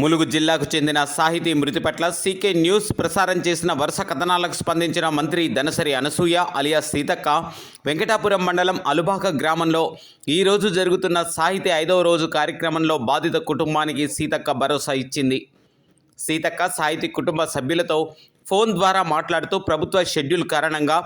ములుగు జిల్లాకు చెందిన సాహితీ మృతి పట్ల సీకే న్యూస్ ప్రసారం చేసిన వరుస కథనాలకు స్పందించిన మంత్రి ధనసరి అనసూయ అలియా సీతక్క వెంకటాపురం మండలం అలుబాక గ్రామంలో ఈరోజు జరుగుతున్న సాహితీ ఐదవ రోజు కార్యక్రమంలో బాధిత కుటుంబానికి సీతక్క భరోసా ఇచ్చింది. సీతక్క సాహితీ కుటుంబ సభ్యులతో ఫోన్ ద్వారా మాట్లాడుతూ ప్రభుత్వ షెడ్యూల్ కారణంగా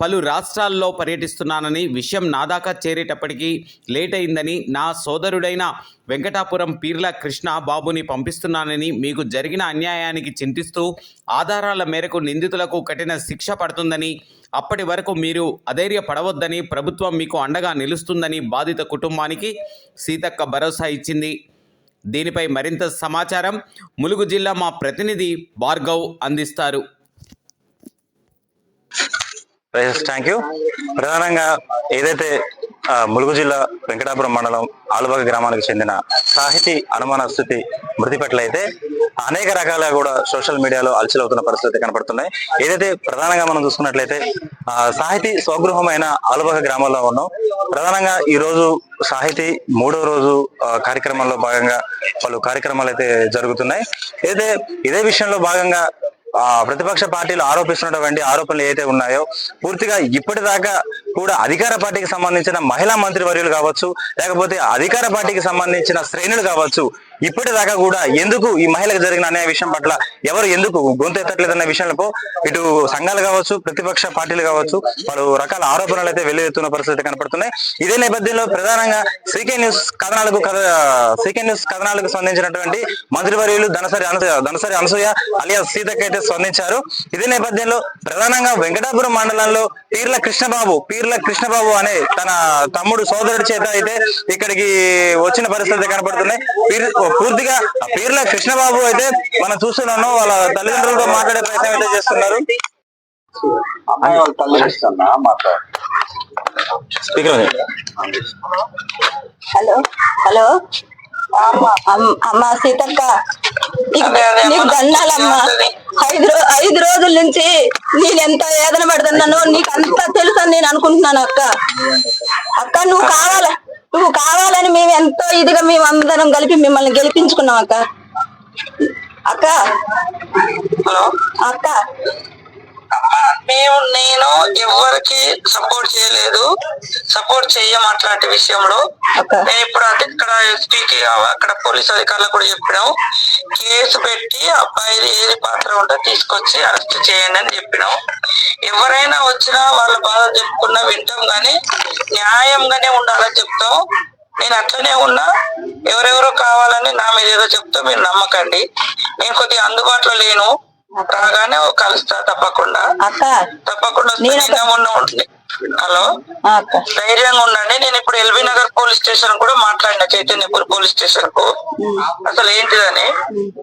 పలు రాష్ట్రాల్లో పర్యటిస్తున్నానని విషయం నా దాకా చేరేటప్పటికీ లేట్ అయిందని నా సోదరుడైన వెంకటాపురం పీర్ల కృష్ణ బాబుని పంపిస్తున్నానని మీకు జరిగిన అన్యాయానికి చింతిస్తూ ఆధారాల మేరకు నిందితులకు కఠిన శిక్ష పడుతుందని అప్పటి వరకు మీరు అధైర్యపడవద్దని ప్రభుత్వం మీకు అండగా నిలుస్తుందని బాధిత కుటుంబానికి సీతక్క భరోసా ఇచ్చింది. దీనిపై మరింత సమాచారం ములుగు జిల్లా మా ప్రతినిధి భార్గవ్ అందిస్తారు. థ్యాంక్ యూ ప్రధానంగా ఏదైతే ములుగు జిల్లా వెంకటాపురం మండలం ఆలుబాగ గ్రామానికి చెందిన సాహితీ అనుమాన స్థితి మృతి పట్ల అయితే అనేక రకాలుగా కూడా సోషల్ మీడియాలో అలసిలవుతున్న పరిస్థితి కనపడుతున్నాయి. ఏదైతే ప్రధానంగా మనం చూసుకున్నట్లయితే సాహితీ స్వగృహమైన ఆలుబాగ గ్రామంలో ఉన్నాం. ప్రధానంగా ఈ రోజు సాహితీ మూడో రోజు ఆ, కార్యక్రమంలో భాగంగా పలు కార్యక్రమాలు అయితే జరుగుతున్నాయి. ఏదైతే ఇదే విషయంలో భాగంగా ప్రతిపక్ష పార్టీలు ఆరోపిస్తున్నటువంటి ఆరోపణలు ఏవైతే ఉన్నాయో పూర్తిగా ఇప్పటిదాకా కూడా అధికార పార్టీకి సంబంధించిన మహిళా మంత్రి వర్యులు కావచ్చు లేకపోతే అధికార పార్టీకి సంబంధించిన శ్రేణులు కావచ్చు ఇప్పటిదాకా కూడా ఎందుకు ఈ మహిళకు జరిగిన అనే విషయం పట్ల ఎవరు ఎందుకు గొంతు ఎత్తట్లేదన్న విషయంలో ఇటు సంఘాలు కావచ్చు ప్రతిపక్ష పార్టీలు కావచ్చు పలు రకాల ఆరోపణలు అయితే వెల్లువెత్తున్న పరిస్థితి కనపడుతున్నాయి. ఇదే నేపథ్యంలో ప్రధానంగా సీకే న్యూస్ కథనాలకు కథ సీకే న్యూస్ కథనాలకు స్పందించినటువంటి మంత్రివర్యులు ధనసరి అనసూయ ధనసరి అనసూయ అలియా సీతక్ అయితే స్పందించారు. ఇదే నేపథ్యంలో ప్రధానంగా వెంకటాపురం మండలంలో పీర్ల కృష్ణబాబు పీర్ల కృష్ణబాబు అనే తన తమ్ముడు సోదరుడి చేత అయితే ఇక్కడికి వచ్చిన పరిస్థితి కనపడుతున్నాయి. పూర్తిగా ఆ పీర్ల కృష్ణబాబు అయితే మనం చూస్తున్నాము. వాళ్ళ తల్లిదండ్రులతో మాట్లాడే ప్రయత్నం అయితే చేస్తున్నారు. Speaker hello hello. అమ్- అమ్మ సీతక్క. నీకు దండాలమ్మా. ఐదు రో- ఐదు రోజుల నుంచి నేను ఎంత వేదన పడుతున్నానో నీకు అంతా తెలుసు అని నేను అనుకుంటున్నాను అక్క. అక్క నువ్వు కావాల? నువ్వు కావాలని మేము ఎంతో ఇదిగా మేము అందరం కలిపి మిమ్మల్ని గెలిపించుకున్నాం అక్క. అక్క. హలో. అక్క. మేము నేను ఎవరికి సపోర్ట్ చేయలేదు. సపోర్ట్ చెయ్యం అట్లాంటి విషయంలో. నేను ఇప్పుడు ఇక్కడ ఎస్పీకి అక్కడ పోలీస్ అధికారులకు కూడా చెప్పినాం. కేసు పెట్టి అబ్బాయి ఏది పాత్ర ఉంటే తీసుకొచ్చి అరెస్ట్ చేయండి అని చెప్పినాం. ఎవరైనా వచ్చినా వాళ్ళ బాధ చెప్పుకున్నా వింటాం కానీ న్యాయంగానే ఉండాలని చెప్తాం. నేను అట్లనే ఉన్నా. ఎవరెవరో కావాలని నా మీద ఏదో చెప్తా మీరు నమ్మకండి. నేను కొద్దిగా అందుబాటులో లేను. రాగానే కలుస్తా తప్పకుండా. తప్పకుండా హలో? ధైర్యంగా ఉండండి. నేను ఇప్పుడు ఎల్బీ నగర్ పోలీస్ స్టేషన్ కూడా మాట్లాడిన చైతన్యపూర్ పోలీస్ స్టేషన్కు అసలు ఏంటిదని?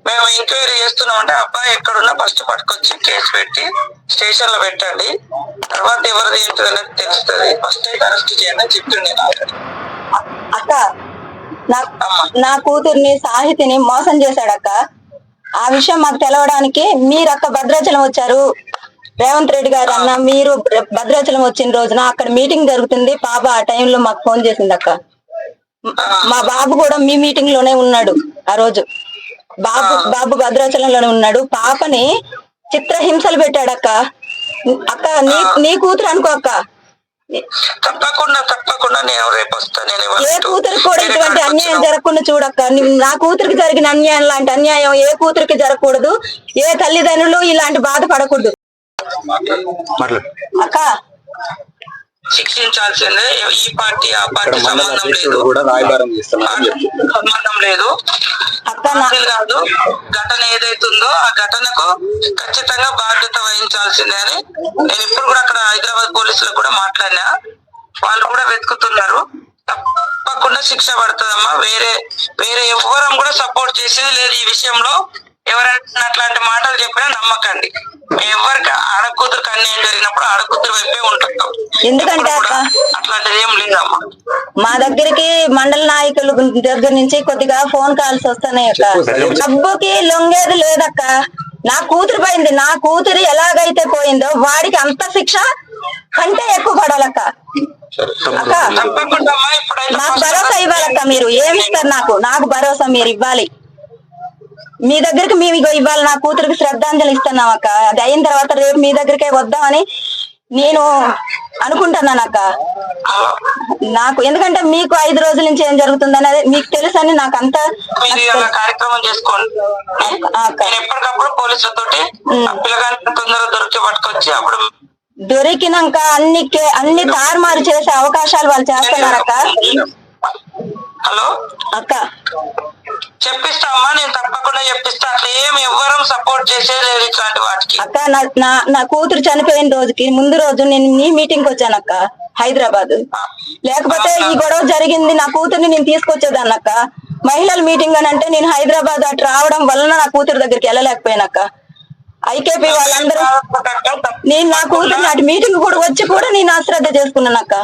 మేము ఎంక్వైరీ చేస్తున్నాం అంటే అబ్బాయి ఎక్కడున్నా ఫస్ట్ పట్టుకొచ్చి కేసు పెట్టి స్టేషన్లో పెట్టండి. తర్వాత ఎవరిది ఏంటిది అనేది తెలుస్తుంది. ఫస్ట్ అయితే అరెస్ట్ చేయండి చెప్తుండే నాకు అక్క నా నా కూతుర్ని సాహితిని మోసం చేశాడక్క ఆ విషయం మాకు తెలవడానికి మీరు అక్క భద్రాచలం వచ్చారు. రేవంత్ రెడ్డి గారు అన్న మీరు భద్రాచలం వచ్చిన రోజున అక్కడ మీటింగ్ జరుగుతుంది. పాప ఆ టైంలో మాకు ఫోన్ చేసింది అక్క. మా బాబు కూడా మీ మీటింగ్లోనే ఉన్నాడు ఆ రోజు. బాబు బాబు భద్రాచలంలోనే ఉన్నాడు. పాపని చిత్రహింసలు పెట్టాడక్క అక్క నీ నీ కూతురు అనుకో అక్క. తప్పకుండా తప్పకుండా నేను రేపు వస్తాను నేను ఏ కూతురికి కూడా ఇటువంటి అన్యాయం జరగకుండా చూడక్క. నీ- నా కూతురికి జరిగిన అన్యాయం లాంటి అన్యాయం ఏ కూతురికి జరగకూడదు. ఏ తల్లిదండ్రులు ఇలాంటి బాధపడకూడదు. మాట్లాడు. అక్క శిక్షించాల్సిందే. ఈ పార్టీ ఆ పార్టీ సంబంధం అధ్యక్షుడు లేదు సంబంధం లేదు. కాదు. ఘటన ఏదైతుందో ఆ ఘటనకు ఖచ్చితంగా బాధ్యత వహించాల్సిందే అని నేను ఇప్పుడు కూడా అక్కడ హైదరాబాద్ పోలీసులకు కూడా మాట్లాడినా. వాళ్ళు కూడా వెతుకుతున్నారు. తప్పకుండా శిక్ష పడుతుందమ్మా. వేరే వేరే ఎవ్వరం కూడా సపోర్ట్ చేసేది లేదు ఈ విషయంలో. ఎవరైనా అట్లాంటి మాటలు చెప్పినా నమ్మకండి. మేము ఎవరికి ఆడకూతురికి అన్యాయం జరిగినప్పుడు ఆడకూతురు వైపే ఉంటుంటాం ఎందుకంటే అట్లాంటిది ఏం లేదమ్మా. మా దగ్గరికి మండల నాయకుల దగ్గర నుంచి కొద్దిగా ఫోన్ కాల్స్ వస్తున్నాయి అక్క. డబ్బుకి లొంగేది లేదక్క. నా కూతురు పోయింది. నా కూతురు ఎలాగైతే పోయిందో వాడికి అంత శిక్ష కంటే ఎక్కువ పడాలక్క. అక్క నాకు భరోసా ఇవ్వాలక్క మీరు. ఏమి ఇస్తారు నాకు? నాకు భరోసా మీరు ఇవ్వాలి. మీ దగ్గరికి మేము ఇగో ఇవాళ నా కూతురికి శ్రద్ధాంజలి ఇస్తున్నాం అక్క. అది అయిన తర్వాత రేపు మీ దగ్గరికే వద్దామని నేను అనుకుంటున్నాను అక్క. నాకు ఎందుకంటే మీకు ఐదు రోజుల నుంచి ఏం జరుగుతుంది అనేది మీకు తెలుసు అని నాకు అంత కార్యక్రమం చేసుకోండి. అక్క. ఎప్పటికప్పుడు పిల్లగాని తొందరగా దొరికి పట్టుకొచ్చి అప్పుడు దొరికినాక అన్ని అన్ని తారుమారు చేసే అవకాశాలు వాళ్ళు చేస్తున్నారక్క హలో? అక్క. చెప్పిస్తామా నేను తప్పకుండా చెప్పిస్తా. అట్లా ఏం ఎవ్వరం సపోర్ట్ చేసేది ఇట్లాంటి వాటికి. అక్క నా నా కూతురు చనిపోయిన రోజుకి ముందు రోజు నేను నీ మీటింగ్ వచ్చాను అక్క హైదరాబాద్. లేకపోతే ఈ గొడవ జరిగింది నా కూతుర్ని నేను తీసుకొచ్చేదాన్ని అక్క. మహిళల మీటింగ్ అని అంటే నేను హైదరాబాద్ అటు రావడం వలన నా కూతురు దగ్గరికి వెళ్ళలేకపోయానక్క ఐకేపీ వాళ్ళందరూ నేను నా కూతుర్ని అటు మీటింగ్ కూడా వచ్చి కూడా నేను అశ్రద్ధ చేసుకున్నాను అక్క.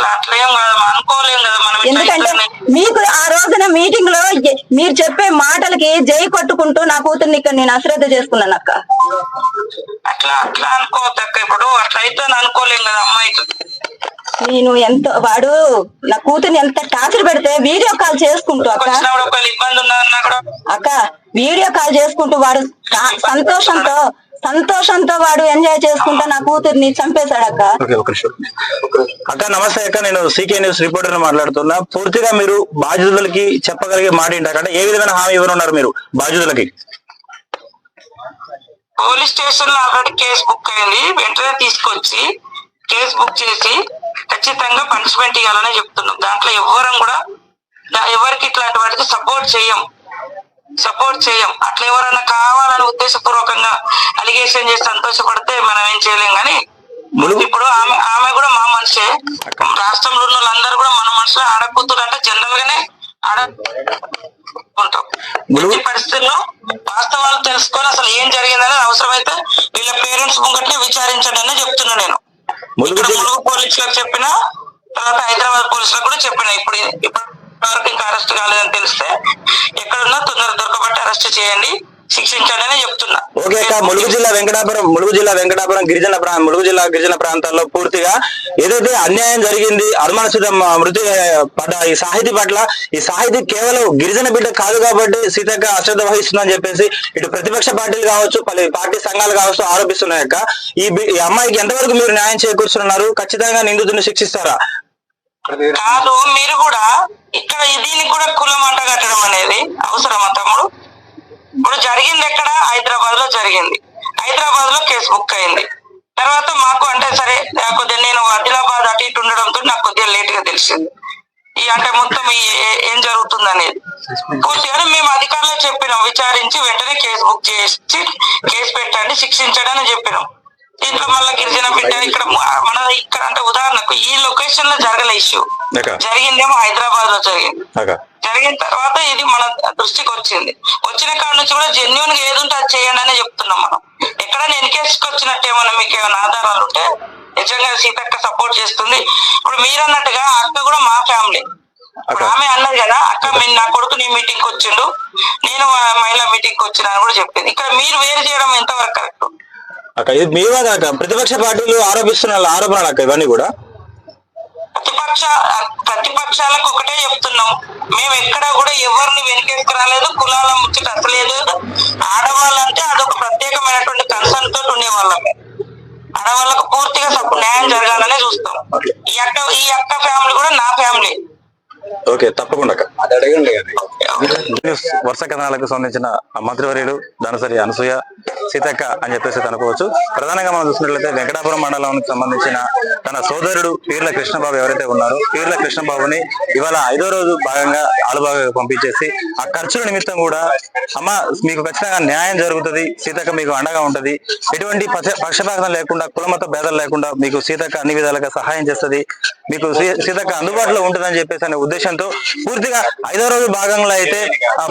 అట్లా అట్లా ఏం కాదు మనం అనుకోలేం కదా మనం ఇట్లా ఎందుకంటే. మీకు ఆ రోజున మీటింగ్లో మీరు చెప్పే మాటలకి జై కొట్టుకుంటూ నా కూతుర్ని ఇక్కడ నేను అశ్రద్ధ చేసుకున్నాను అక్క. అట్లా అట్లా అనుకోవద్దు అక్క ఇప్పుడు అట్లా అయితే అనుకోలేం కదా అమ్మాయికి నేను ఎంత వాడు నా కూతుర్ని ఎంత టార్చర్ పెడితే వీడియో కాల్ చేసుకుంటూ అక్క. ఇబ్బంది అక్క వీడియో కాల్ చేసుకుంటూ వాడు సంతోషంతో సంతోషంతో వాడు ఎంజాయ్ చేసుకుంటూ నా కూతుర్ని చంపేశాడు అక్క అక్క నమస్తే అక్క. నేను సీకే న్యూస్ రిపోర్టర్ మాట్లాడుతున్నా. పూర్తిగా మీరు బాధితులకి చెప్పగలిగే మాట ఏంటి అక్క? అంటే ఏ విధమైన హామీ ఇవ్వనున్నారు మీరు బాధితులకి? పోలీస్ స్టేషన్లో ఆల్రెడీ కేసు బుక్ అయింది. వెంటనే తీసుకొచ్చి కేసు బుక్ చేసి ఖచ్చితంగా పనిష్మెంట్ ఇవ్వాలని చెప్తున్నాం. దాంట్లో ఎవ్వరం కూడా ఎవరికి ఇట్లాంటి వాటికి సపోర్ట్ చేయం. చేయం. అట్లా ఎవరైనా కావాలని ఉద్దేశపూర్వకంగా అలిగేషన్ చేసి సంతోషపడితే మనం ఏం చేయలేం కానీ ఇప్పుడు ఆమె ఆమె కూడా మా మనిషే. రాష్ట్రంలో ఉన్న వాళ్ళందరూ కూడా మన మనుషులు ఆడకూతురు అంటే జనరల్ గానే ఆడ పరిస్థితుల్లో వాస్తవాలు తెలుసుకొని అసలు ఏం జరిగిందని అవసరమైతే వీళ్ళ పేరెంట్స్ ముంగట్నే విచారించండి అని చెప్తున్నా నేను. ఇక్కడ ములుగు పోలీసులకు చెప్పిన తర్వాత హైదరాబాద్ పోలీసులకు కూడా చెప్పిన. ఇప్పుడు ఇప్పుడు వరకు ఇంకా అరెస్ట్ కాలేదని తెలిస్తే ఎక్కడున్నా తొందర దొరకబట్టి అరెస్ట్ చేయండి. శిక్షించండి అని చెప్తున్నా. ఓకే అక్క ములుగు జిల్లా వెంకటాపురం ములుగు జిల్లా వెంకటాపురం గిరిజన ప్రా ములుగు జిల్లా గిరిజన ప్రాంతాల్లో పూర్తిగా ఏదైతే అన్యాయం జరిగింది అనుమానసిత మృతి పడ్డ ఈ సాహితీ పట్ల ఈ సాహితీ కేవలం గిరిజన బిడ్డ కాదు కాబట్టి సీతక్క అశ్రద్ధ వహిస్తుందని చెప్పేసి ఇటు ప్రతిపక్ష పార్టీలు కావచ్చు పలు పార్టీ సంఘాలు కావచ్చు ఆరోపిస్తున్నాయి అక్క ఈ అమ్మాయికి ఎంతవరకు మీరు న్యాయం చేకూరుస్తున్నారు? ఖచ్చితంగా నిందితుడిని శిక్షిస్తారా? కాదు మీరు కూడా ఇక్కడ దీనికి కూడా కులం అంట కట్టడం అనేది అవసరమా తమ్ముడు? ఇప్పుడు జరిగింది ఎక్కడ? హైదరాబాద్లో జరిగింది. హైదరాబాద్లో కేసు బుక్ అయింది. తర్వాత మాకు అంటే సరే కొద్దిగా నేను ఆదిలాబాద్ అటు ఇటు ఉండడంతో నాకు కొద్దిగా లేట్గా తెలిసింది. ఈ అంటే మొత్తం ఈ ఏం జరుగుతుంది అనేది పూర్తిగా మేము అధికారులకు చెప్పినాం విచారించి వెంటనే కేసు బుక్ చేసి కేసు పెట్టండి శిక్షించడని అని చెప్పినాం. దీంట్లో మళ్ళీ గిరిజన బిడ్డ ఇక్కడ మన ఇక్కడ అంటే ఉదాహరణకు ఈ లొకేషన్లో జరగలే ఇష్యూ జరిగిందేమో హైదరాబాద్లో జరిగింది జరిగిన తర్వాత ఇది మన దృష్టికి వచ్చింది. వచ్చిన కాడ నుంచి కూడా జెన్యున్గా ఏది ఉంటే అది చేయండి అని చెప్తున్నాం మనం. ఎక్కడ ఎన్కేసుకు వచ్చినట్టు ఏమన్నా మీకు ఏమైనా ఆధారాలు ఉంటే నిజంగా సీతక్క సపోర్ట్ చేస్తుంది. ఇప్పుడు మీరు అన్నట్టుగా అక్క కూడా మా ఫ్యామిలీ ఇప్పుడు ఆమె అన్నది కదా అక్క మీరు నా కొడుకు నీ మీటింగ్కి వచ్చిండు. నేను మహిళా మీటింగ్కి వచ్చిన అని కూడా చెప్పింది. ఇక్కడ మీరు వేరు చేయడం ఎంతవరకు కరెక్ట్ అక్క ఇది మీ వాదన అక్క ప్రతిపక్ష పార్టీలు ఆరోపిస్తున్న ఆరోపణలు అక్క ఇవన్నీ కూడా? ప్రతిపక్ష ప్రతిపక్షాలకు ఒకటే చెప్తున్నాం. మేము ఎక్కడ కూడా ఎవరిని వెనకేసుకు రాలేదు కులాల ముచ్చట అసలేదు ఆడవాళ్ళంటే అదొక ప్రత్యేకమైనటువంటి కన్సర్న్ తోటి ఉండేవాళ్ళమే ఆడవాళ్ళకు పూర్తిగా సపో- న్యాయం జరగాలనే చూస్తాం. ఈ అక్క ఈ అక్క ఫ్యామిలీ కూడా నా ఫ్యామిలీ ఓకే తప్పకుండా అక్క. అది అడగండి వర్ష కథనాలకు సంబంధించిన మంత్రివర్యులు ధనసరి అనసూయ సీతక్క అని చెప్పేసి అనుకోవచ్చు ప్రధానంగా మనం చూసినట్లయితే వెంకటాపురం మండలానికి సంబంధించిన తన సోదరుడు పీర్ల కృష్ణబాబు ఎవరైతే ఉన్నారో పీర్ల కృష్ణబాబుని ఇవాళ ఐదో రోజు భాగంగా ఆలుబాగా పంపించేసి ఆ ఖర్చుల నిమిత్తం కూడా అమ్మ మీకు ఖచ్చితంగా న్యాయం జరుగుతుంది సీతక్క మీకు అండగా ఉంటది. ఎటువంటి పక్ష- పక్షపాతం లేకుండా కులమత భేదాలు లేకుండా మీకు సీతక్క అన్ని విధాలుగా సహాయం చేస్తది. మీకు సీ- సీతక్క అందుబాటులో ఉంటుందని చెప్పేసి అనే ఉద్దేశంతో పూర్తిగా ఐదో రోజు భాగంలో అయితే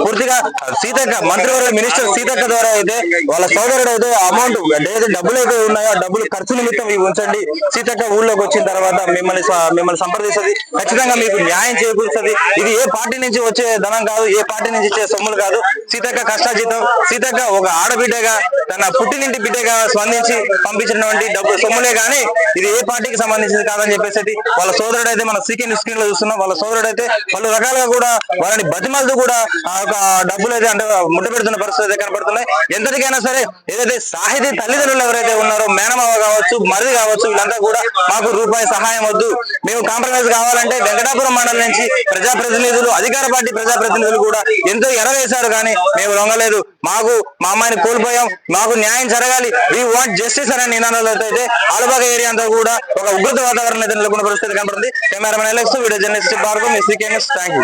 పూర్తిగా సీతక్క మంత్రివర్గ మినిస్టర్ సీతక్క ద్వారా అయితే వాళ్ళ సోదరుడు అయితే అమౌంట్ ఏదైతే డబ్బులు అయితే ఉన్నాయో ఆ డబ్బులు ఖర్చు నిమిత్తం ఇవి ఉంచండి. సీతక్క ఊళ్ళోకి వచ్చిన తర్వాత మిమ్మల్ని మిమ్మల్ని సంప్రదిస్తుంది. ఖచ్చితంగా మీకు న్యాయం చేకూరుస్తుంది. ఇది ఏ పార్టీ నుంచి వచ్చే ధనం కాదు ఏ పార్టీ నుంచి ఇచ్చే సొమ్ములు కాదు. సీతక్క కష్టాజీతం సీతక్క ఒక ఆడబిడ్డగా తన పుట్టినింటి బిడ్డగా స్పందించి పంపించినటువంటి డబ్బు సొమ్ములే కానీ ఇది ఏ పార్టీకి సంబంధించింది కాదని చెప్పేసి వాళ్ళ సోదరుడు అయితే మన సీకే స్క్రీన్లో చూస్తున్నాం. వాళ్ళ సోదరుడు అయితే పలు రకాలుగా కూడా వాళ్ళని బతిమాలతో కూడా ఆ యొక్క డబ్బులు అయితే అంటే ముట్ట పెడుతున్న పరిస్థితి అయితే కనపడుతున్నాయి. ఎంతటికైనా సరే ఏదైతే సాహితీ తల్లిదండ్రులు ఎవరైతే ఉన్నారో మేనమావ కావచ్చు మరిది కావచ్చు వీళ్ళంతా కూడా మాకు రూపాయి సహాయం వద్దు. మేము కాంప్రమైజ్ కావాలంటే వెంకటాపురం మండలం నుంచి ప్రజాప్రతినిధులు అధికార పార్టీ ప్రజాప్రతినిధులు కూడా ఎంతో ఎరవేశారు కానీ మేము లొంగలేదు. మాకు మా అమ్మాయిని కోల్పోయాం. మాకు న్యాయం జరగాలి. వీ వాంట్ జస్టిస్ అనే నినాదాలతో అయితే ఆలబాగ ఏరియా అంతా కూడా ఒక ఉగ్రత వాతావరణం అయితే నెలకొన్న పరిస్థితి కనపడుతుంది. కెమెరామెన్ ఎలక్స్ వీడియో జర్నలిస్ట్ భార్గవ్ మీ థ్యాంక్ యూ